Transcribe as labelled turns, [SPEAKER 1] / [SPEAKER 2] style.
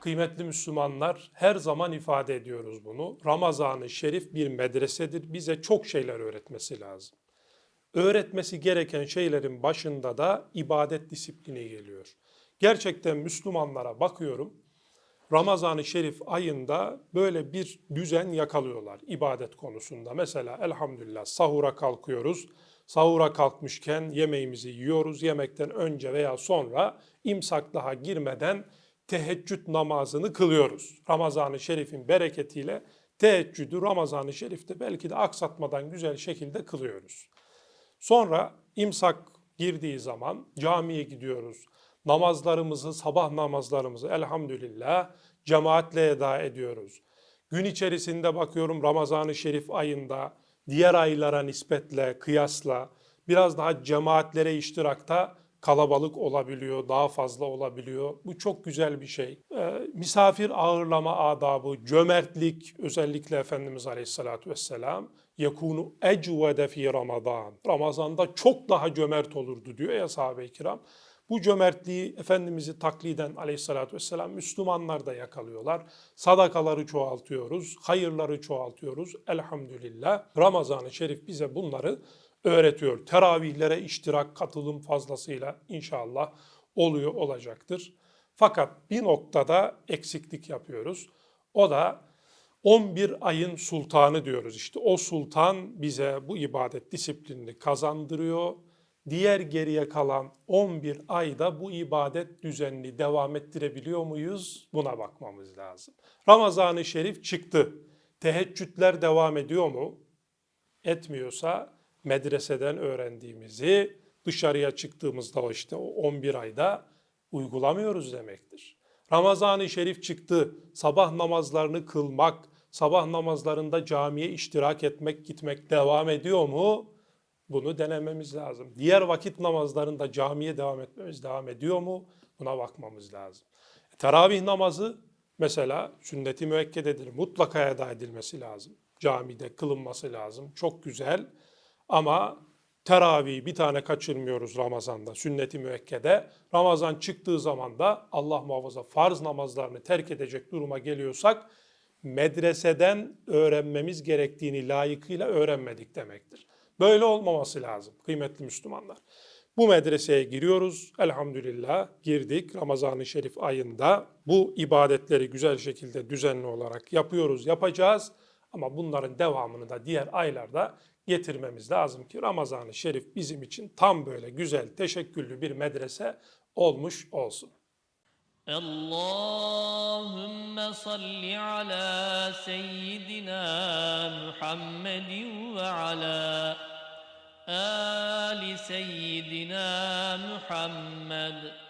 [SPEAKER 1] Kıymetli Müslümanlar her zaman ifade ediyoruz bunu. Ramazan-ı Şerif bir medresedir. Bize çok şeyler öğretmesi lazım. Öğretmesi gereken şeylerin başında da ibadet disiplini geliyor. Gerçekten Müslümanlara bakıyorum. Ramazan-ı Şerif ayında böyle bir düzen yakalıyorlar ibadet konusunda. Mesela elhamdülillah sahura kalkıyoruz. Sahura kalkmışken yemeğimizi yiyoruz. Yemekten önce veya sonra imsak daha girmeden teheccüd namazını kılıyoruz. Ramazan-ı Şerif'in bereketiyle teheccüdü Ramazan-ı Şerif'te belki de aksatmadan güzel şekilde kılıyoruz. Sonra imsak girdiği zaman camiye gidiyoruz. Namazlarımızı, sabah namazlarımızı elhamdülillah cemaatle eda ediyoruz. Gün içerisinde bakıyorum Ramazan-ı Şerif ayında diğer aylara nispetle, kıyasla biraz daha cemaatlere iştirakta kalabalık olabiliyor, daha fazla olabiliyor. Bu çok güzel bir şey. Ee, misafir ağırlama adabı, cömertlik özellikle Efendimiz Aleyhisselatü Vesselam yakunu ecvede fi Ramazan. Ramazan'da çok daha cömert olurdu diyor ya sahabe-i kiram. Bu cömertliği Efendimiz'i takliden aleyhissalatü vesselam Müslümanlar da yakalıyorlar. Sadakaları çoğaltıyoruz, hayırları çoğaltıyoruz. Elhamdülillah Ramazan-ı Şerif bize bunları öğretiyor. Teravihlere iştirak, katılım fazlasıyla inşallah oluyor olacaktır. Fakat bir noktada eksiklik yapıyoruz. O da 11 ayın sultanı diyoruz. İşte o sultan bize bu ibadet disiplinini kazandırıyor. Diğer geriye kalan 11 ayda bu ibadet düzenini devam ettirebiliyor muyuz? Buna bakmamız lazım. Ramazan-ı Şerif çıktı. Teheccüdler devam ediyor mu? Etmiyorsa medreseden öğrendiğimizi dışarıya çıktığımızda o işte o 11 ayda uygulamıyoruz demektir. Ramazan-ı Şerif çıktı. Sabah namazlarını kılmak, sabah namazlarında camiye iştirak etmek, gitmek devam ediyor mu? Bunu denememiz lazım. Diğer vakit namazlarında camiye devam etmemiz devam ediyor mu? Buna bakmamız lazım. Teravih namazı mesela sünnet-i müekkededir. Mutlaka eda edilmesi lazım. Camide kılınması lazım. Çok güzel. Ama teravih bir tane kaçırmıyoruz Ramazan'da, sünnet-i müekkede. Ramazan çıktığı zaman da Allah muhafaza farz namazlarını terk edecek duruma geliyorsak medreseden öğrenmemiz gerektiğini layıkıyla öğrenmedik demektir. Böyle olmaması lazım kıymetli Müslümanlar. Bu medreseye giriyoruz. Elhamdülillah girdik Ramazan-ı Şerif ayında. Bu ibadetleri güzel şekilde düzenli olarak yapıyoruz, yapacağız. Ama bunların devamını da diğer aylarda getirmemiz lazım ki Ramazan-ı Şerif bizim için tam böyle güzel, teşekküllü bir medrese olmuş olsun.
[SPEAKER 2] Allahümme salli ala seyyidina Muhammedin ve ala ali seyyidina Muhammed.